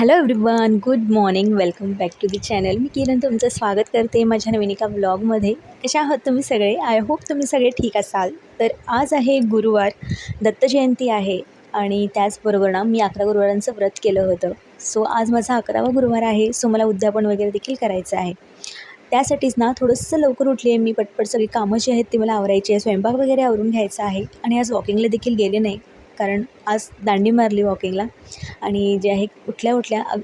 Hello everyone good morning welcome back to the channel मी किरण तुमचं स्वागत करते माझ्या नवीन एका ब्लॉगमध्ये कशा आहात तुम्ही सगळे? आय होप तुम्ही सगळे ठीक असाल. तर आज आहे गुरुवार दत्त जयंती आहे आणि त्याचबरोबर ना मी अकरा गुरुवारांचं व्रत केलं होतं. सो आज माझा अकरावा गुरुवार आहे सो मला उद्यापन वगैरे देखील करायचं आहे. त्यासाठीच ना थोडंसं लवकर उठली आहे मी पटपट सगळी कामं जी आहेत ती मला आवरायची आहे स्वयंपाक वगैरे आवरून घ्यायचा आहे आणि आज वॉकिंगला देखील गेले नाही. कारण आज दांडी मारली वॉकिंगला आणि जे आहे उठल्या उठल्या पहिल्या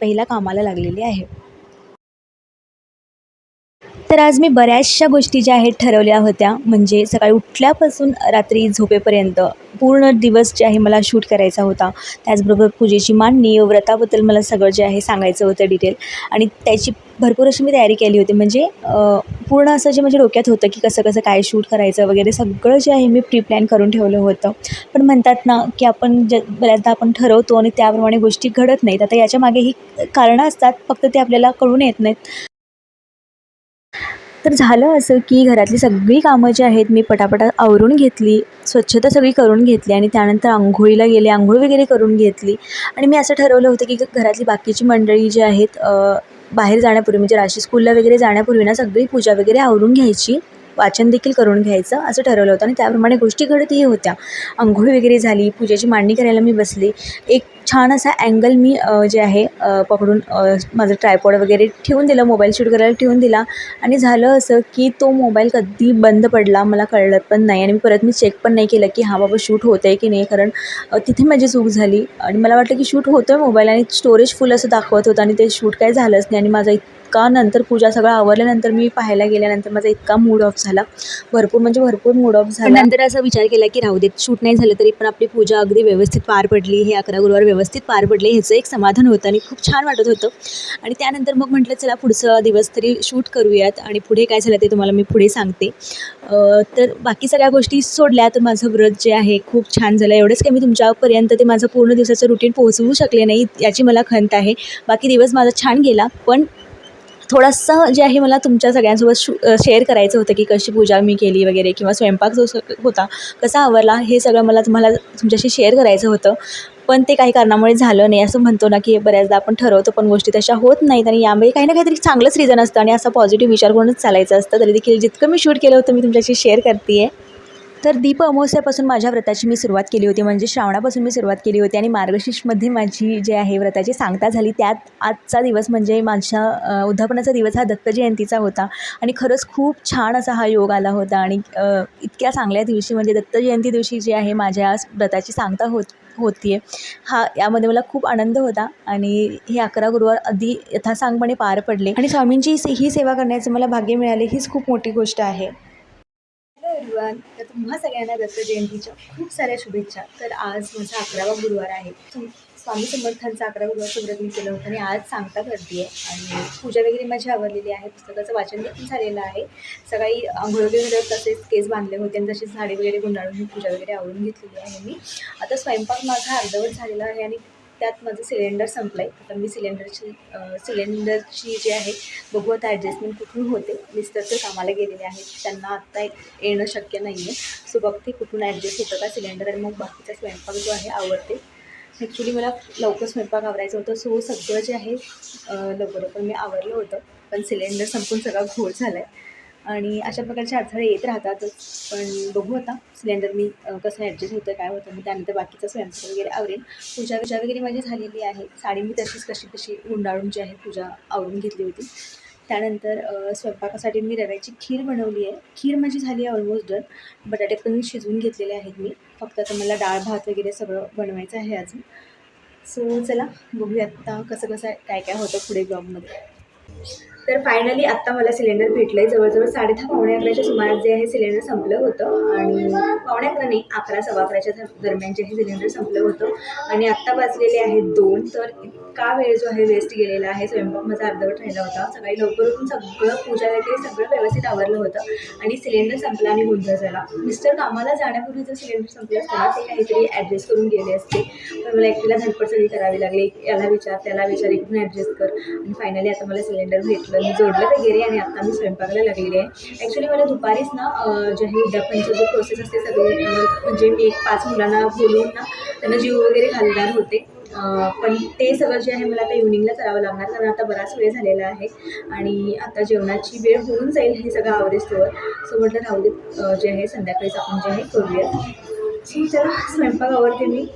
पहिला कामाला लागलेली आहे. तर आज मी बऱ्याचशा गोष्टी ज्या आहेत ठरवल्या होत्या. म्हणजे सकाळी उठल्यापासून रात्री झोपेपर्यंत पूर्ण दिवस जे आहे मला शूट करायचा होता. त्याचबरोबर पूजेची मांडणी व्रताबद्दल मला सगळं जे आहे सांगायचं होतं डिटेल आणि त्याची भरपूर अशी मी तयारी केली होती. म्हणजे पूर्ण असं जे माझ्या डोक्यात होतं की कसं कसं काय शूट करायचं वगैरे सगळं जे आहे मी प्री प्लॅन करून ठेवलं होतं. पण म्हणतात ना की आपण ज बऱ्याचदा आपण ठरवतो आणि त्याप्रमाणे गोष्टी घडत नाहीत. आता याच्या मागे ही कारणं असतात फक्त ते आपल्याला कळून येत नाहीत. तर झालं असं की घरातली सगळी कामं जी आहेत मी पटापटा आवरून घेतली स्वच्छता सगळी करून घेतली आणि त्यानंतर आंघोळीला गेले आंघोळ वगैरे करून घेतली. आणि मी असं ठरवलं होतं की घरातली बाकीची मंडळी जी आहेत बाहेर जाण्यापूर्वी म्हणजे राशी स्कूलला वगैरे जाण्यापूर्वी ना सगळी पूजा वगैरे आवरून घ्यायची वाचन देखील करून घ्यायचं असं ठरवलं होतं. आणि त्याप्रमाणे गोष्टी घडतही होत्या. आंघोळ वगैरे झाली पूजेची मांडणी करायला मी बसले. एक छान असा अँगल मी जे आहे पकडून माझं ट्रायपॉड वगैरे ठेवून दिलं मोबाईल शूट करायला ठेवून दिला. आणि झालं असं की तो मोबाईल कधी बंद पडला मला कळलं पण नाही. आणि मी परत मी चेक पण नाही केलं की हा बाबा शूट होतं आहे की नाही कारण तिथे माझी चूक झाली. आणि मला वाटलं की शूट होतो आहे मोबाईल आणि स्टोरेज फुल असं दाखवत होतं आणि ते शूट काय झालंच नाही. आणि माझा इतका नंतर पूजा सगळं आवरल्यानंतर मी पाहायला गेल्यानंतर माझा इतका मूड ऑफ झाला. भरपूर म्हणजे भरपूर मूड ऑफ झाला. नंतर असा विचार केला की राहू देत शूट नाही झालं तरी पण आपली पूजा अगदी व्यवस्थित पार पडली. हे अकरा गुरुवार व्यवस्थित व्यवस्थित पार पडले ह्याचं एक समाधान होतं आणि खूप छान वाटत होतं. आणि त्यानंतर मग म्हटलं चला पुढचा दिवस तरी शूट करूयात आणि पुढे काय झालं ते तुम्हाला मी पुढे सांगते. तर बाकी सगळ्या गोष्टी सोडल्या तर माझं व्रत जे आहे खूप छान झालं. एवढंच काही मी तुमच्यापर्यंत ते माझं पूर्ण दिवसाचं रुटीन पोहोचवू शकले नाही याची मला खंत आहे. बाकी दिवस माझा छान गेला पण थोडासा जे आहे मला तुमच्या सगळ्यांसोबत शू शेअर करायचं होतं की कशी पूजा मी केली वगैरे किंवा स्वयंपाक जो होता कसा आवरला हे सगळं मला तुम्हाला तुमच्याशी शेअर करायचं होतं. पण ते काही कारणामुळे झालं नाही. असं म्हणतो ना की बऱ्याचदा आपण ठरवतो पण गोष्टी तशा होत नाहीत आणि यामुळे काही ना काहीतरी चांगलंच रिझन असतं आणि असा पॉझिटिव्ह विचार करूनच चालायचं असतं. तरी देखील जितकं मी शूट केलं होतं मी तुमच्याशी शेअर करते आहे तर दीप अमावस्यापासून माझ्या व्रताची मी सुरुवात केली होती. म्हणजे श्रावणापासून मी सुरुवात केली होती आणि मार्गशीर्षमध्ये माझी जे आहे व्रताची सांगता झाली. त्यात आजचा दिवस म्हणजे माझ्या उद्धापनाचा दिवस हा दत्त जयंतीचा होता. आणि खरंच खूप छान असा हा योग आला होता. आणि इतक्या चांगल्या दिवशी म्हणजे दत्त जयंती दिवशी जी आहे माझ्या व्रताची सांगता होत होती आहे हा यामध्ये मला खूप आनंद होता आणि हे अकरा गुरुवार अगदी यथासांगपणे पार पडले. आणि स्वामींची ही सेवा करण्याचं मला भाग्य मिळाले हीच खूप मोठी गोष्ट आहे. एव्हरीवन तर तुम्हा सगळ्यांना दत्त जयंतीच्या खूप साऱ्या शुभेच्छा. तर आज माझा अकरावा गुरुवार आहे. तुम स्वामी समर्थांचा अकरा गुरुवारचं व्रत मी केलं होतं आणि आज सांगता करते आहे. आणि पूजा वगैरे माझी आवडलेली आहे. पुस्तकाचं वाचन देखील झालेलं आहे. सकाळी आंघोळ वगैरे तसेच केस बांधले होते आणि तसेच झाडे वगैरे गुंडाळून मी पूजा वगैरे आवडून घेतलेली आहे मी. आता स्वयंपाक माझा अर्धवट झालेला आहे आणि त्यात माझं सिलेंडर संपलं आहे आता मी सिलेंडरची सिलेंडरची जी आहे बघू आता ॲडजस्टमेंट कुठून होते. मिस्टर तर कामाला गेलेले आहेत. त्यांना आत्ता येणं शक्य नाही आहे सो बघते कुठून ॲडजस्ट होतं का सिलेंडर आणि मग बाकीचा स्वयंपाक जो आहे आवडते ॲक्च्युली मला लवकर स्वयंपाक आवरायचं होतं. सो सगळं जे आहे लवकर लवकर मी आवरलं होतं. पण सिलेंडर संपून सगळा घोळ झाला आहे आणि अशा प्रकारचे अडथळे येत राहतातच. पण बघू आता सिलेंडर मी कसं ॲडजस्ट होतं काय होतं मी त्यानंतर बाकीचा स्वयंपाक वगैरे आवरेन. पूजा विजा वगैरे माझी झालेली आहे. साडी मी तशीच कशी कशी गुंडाळून जी आहे पूजा आवरून घेतली होती. त्यानंतर स्वयंपाकासाठी मी रव्याची खीर बनवली आहे. खीर माझी झाली आहे ऑलमोस्ट डन बटाटे पण शिजवून घेतलेले आहेत मी. फक्त आता मला डाळ भात वगैरे सगळं बनवायचं आहे अजून. सो चला बघूया आत्ता कसं कसं काय काय होतं पुढे ब्लॉगमध्ये तर फायनली आत्ता मला सिलेंडर भेटलं आहे जवळजवळ साडे दहा पावणे अकराच्या सुमारास जे आहे सिलेंडर संपलं होतं. आणि पावणे अकरा नाही अकरा सव्वा अकराच्या दरम्यान जे आहे सिलेंडर संपलं होतं. आणि आत्ता वाचलेले आहेत दोन. तर इतका वेळ जो आहे वेस्ट गेलेला आहे. स्वयंपाक माझा अर्धवट राहिला होता. सकाळी लवकर उठून सगळं पूजा वगैरे सगळं व्यवस्थित आवरलं होतं. आणि सिलेंडर संपला आणि गोंधळ झाला. मिस्टर कामाला जाण्यापूर्वी जर सिलेंडर संपलं असतं ते काहीतरी ॲडजस्ट करून गेले असते. पण मला एकटीला धडपड सगळी करावी लागली. याला विचार त्याला विचार इकडून ॲडजस्ट कर. आणि फायनली आता मला सिलेंडर भेटलं. मी जोडलं वगैरे आणि आता मी स्वयंपाकाला लागलेली आहे. ॲक्च्युली मला दुपारीच ना जे आहे उद्यापनचं जे प्रोसेस असते सगळे म्हणजे मी एक पाच मुलांना बोलवून ना त्यांना जीव वगैरे घालणार होते. पण ते सगळं जे आहे मला आता इव्हनिंगला करावं लागणार कारण आता बराच वेळ झालेला आहे आणि आता जेवणाची वेळ होऊन जाईल हे सगळं आवडेस्तोवर सो म्हटलं राहू जे आहे संध्याकाळीच आपण जे आहे करूया ठीक चला स्वयंपाक आवडते मी.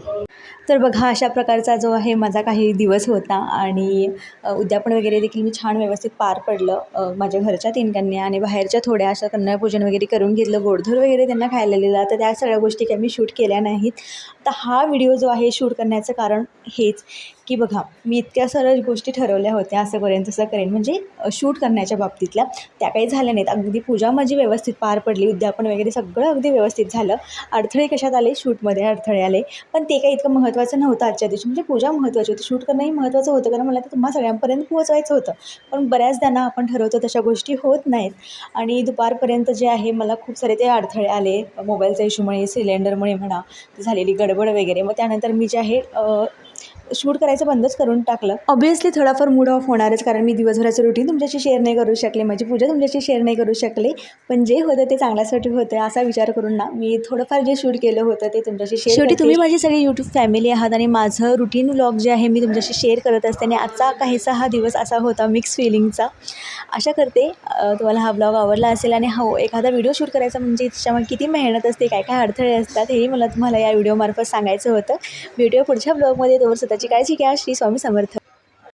तर बघा अशा प्रकारचा जो आहे माझा काही दिवस होता आणि उद्यापन वगैरे देखील मी छान व्यवस्थित पार पडलं. माझ्या घरच्या तीन कन्या आणि बाहेरच्या थोड्या अशा कन्यापूजन वगैरे करून घेतलं. गोडधोड वगैरे त्यांना खायला दिलं. तर त्या सगळ्या गोष्टी काही मी शूट केल्या नाहीत. तर हा व्हिडिओ जो आहे शूट करण्याचं कारण हेच. की बघा मी इतक्या सरळ गोष्टी ठरवल्या होत्या असं करेन. तसं करेन म्हणजे शूट करण्याच्या बाबतीतल्या त्या काही झाल्या नाहीत. अगदी पूजा माझी व्यवस्थित पार पडली उद्यापन वगैरे सगळं अगदी व्यवस्थित झालं. अडथळे कशात आले? शूटमध्ये अडथळे आले. पण ते काही इतकं महत्त्वाचं नव्हतं आजच्या दिवशी. म्हणजे पूजा महत्त्वाची होती. शूट करणंही महत्त्वाचं होतं. कारण मला ते तुम्हा सगळ्यांपर्यंत पोहोचवायचं होतं. पण बऱ्याचदा ना आपण ठरवतो तशा गोष्टी होत नाहीत. आणि दुपारपर्यंत जे आहे मला खूप सारे ते अडथळे आले. मोबाईलच्या इशूमुळे सिलेंडरमुळे म्हणा झालेली गडबड वगैरे. मग त्यानंतर मी जे आहे शूट करायचं बंदच करून टाकलं. ऑब्वियसली थोडाफार मूड ऑफ होणारच कारण मी दिवसभराचं रुटीन तुमच्याशी शेअर नाही करू शकले. माझी पूजा तुमच्याशी शेअर नाही करू शकले. पण जे होतं ते चांगल्यासाठी होतं असा विचार करून ना मी थोडंफार जे शूट केलं होतं ते तुमच्याशी शेअर शेवटी तुम्ही माझी सगळी यूट्यूब फॅमिली आहात आणि माझं रुटीन व्लॉग जे आहे मी तुमच्याशी शेअर करत असते. आणि आजचा काहीसा हा दिवस असा होता मिक्स फिलिंगचा आशा करते तुम्हाला हा ब्लॉग आवडला असेल आणि हो एखादा व्हिडिओ शूट करायचा म्हणजे त्याच्यामध्ये किती मेहनत असते काय काय अडथळे असतात हेही मला तुम्हाला या व्हिडिओमार्फत सांगायचं होतं. व्हिडिओ पुढच्या ब्लॉगमध्ये तोवर स्वतःची काळजी घ्या. श्री स्वामी समर्थ.